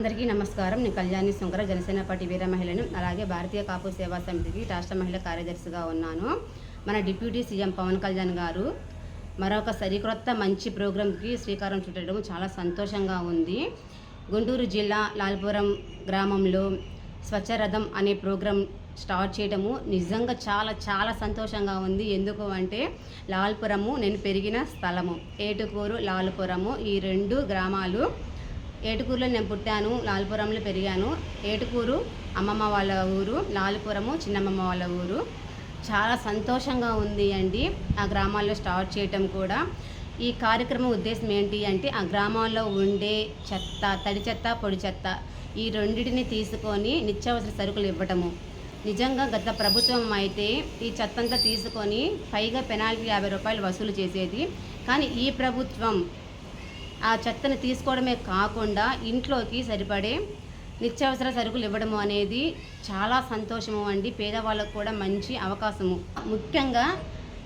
అందరికీ నమస్కారం. నేను కళ్యాణి శంకర జనసేన పార్టీ వీర మహిళను అలాగే భారతీయ కాపు సేవా సమితికి రాష్ట్ర మహిళా కార్యదర్శిగా ఉన్నాను. మన డిప్యూటీ సీఎం పవన్ కళ్యాణ్ గారు మరొక సరికొత్త మంచి ప్రోగ్రాంకి శ్రీకారం చుట్టడం చాలా సంతోషంగా ఉంది. గుంటూరు జిల్లా లాల్పురం గ్రామంలో స్వచ్ఛరథం అనే ప్రోగ్రాం స్టార్ట్ చేయడము నిజంగా చాలా చాలా సంతోషంగా ఉంది. ఎందుకు అంటే లాల్పురము నేను పెరిగిన స్థలము. ఏటుకూరు లాల్పురము ఈ రెండు గ్రామాలు ఏటుకూరులో నేను పుట్టాను లాల్పురంలో పెరిగాను. ఏటుకూరు అమ్మమ్మ వాళ్ళ ఊరు లాల్పురము చిన్నమ్మమ్మ వాళ్ళ ఊరు. చాలా సంతోషంగా ఉంది అండి ఆ గ్రామాల్లో స్టార్ట్ చేయటం కూడా. ఈ కార్యక్రమం ఉద్దేశం ఏంటి అంటే ఆ గ్రామాల్లో ఉండే చెత్త తడి చెత్త పొడి చెత్త ఈ రెండింటిని తీసుకొని నిత్యావసర సరుకులు ఇవ్వటము. నిజంగా గత ప్రభుత్వం అయితే ఈ చెత్తంతా తీసుకొని పైగా పెనాల్టీ యాభై రూపాయలు వసూలు చేసేది. కానీ ఈ ప్రభుత్వం ఆ చెత్తను తీసుకోవడమే కాకుండా ఇంట్లోకి సరిపడే నిత్యావసర సరుకులు ఇవ్వడము అనేది చాలా సంతోషము అండి. పేదవాళ్ళకు కూడా మంచి అవకాశము. ముఖ్యంగా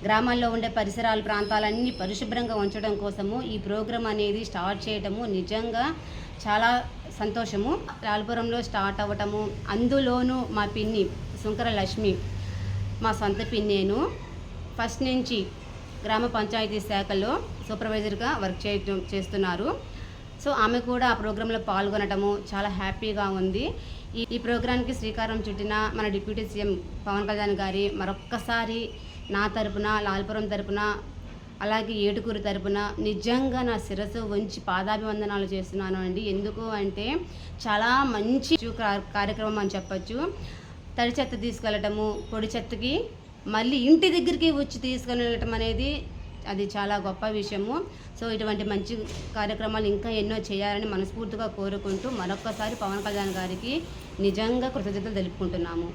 గ్రామాల్లో ఉండే పరిసరాల ప్రాంతాలన్నీ పరిశుభ్రంగా ఉంచడం కోసము ఈ ప్రోగ్రాం అనేది స్టార్ట్ చేయడము నిజంగా చాలా సంతోషము. లాల్పురంలో స్టార్ట్ అవ్వటము అందులోనూ మా పిన్ని సుంకర లక్ష్మి మా సొంత పిన్నేను ఫస్ట్ నుంచి గ్రామ పంచాయతీ శాఖలో సూపర్వైజర్గా వర్క్ చేయటం చేస్తున్నారు. సో ఆమె కూడా ఆ ప్రోగ్రాంలో పాల్గొనటము చాలా హ్యాపీగా ఉంది. ఈ ఈ ప్రోగ్రాంకి శ్రీకారం చుట్టిన మన డిప్యూటీ సీఎం పవన్ కళ్యాణ్ గారి మరొక్కసారి నా తరపున లాల్పురం తరపున అలాగే ఏటుకూరు తరపున నిజంగా నా శిరస్సు వంచి పాదాభివందనాలు చేస్తున్నాను అండి. ఎందుకు అంటే చాలా మంచి కార్యక్రమం అని చెప్పచ్చు. తడి చెత్త తీసుకెళ్ళటము పొడి చెత్తకి మళ్ళీ ఇంటి దగ్గరికి వచ్చి తీసుకుని వెళ్ళటం అనేది అది చాలా గొప్ప విషయము. సో ఇటువంటి మంచి కార్యక్రమాలు ఇంకా ఎన్నో చేయాలని మనస్ఫూర్తిగా కోరుకుంటూ మరొక్కసారి పవన్ కళ్యాణ్ గారికి నిజంగా కృతజ్ఞతలు తెలుపుకుంటున్నాము.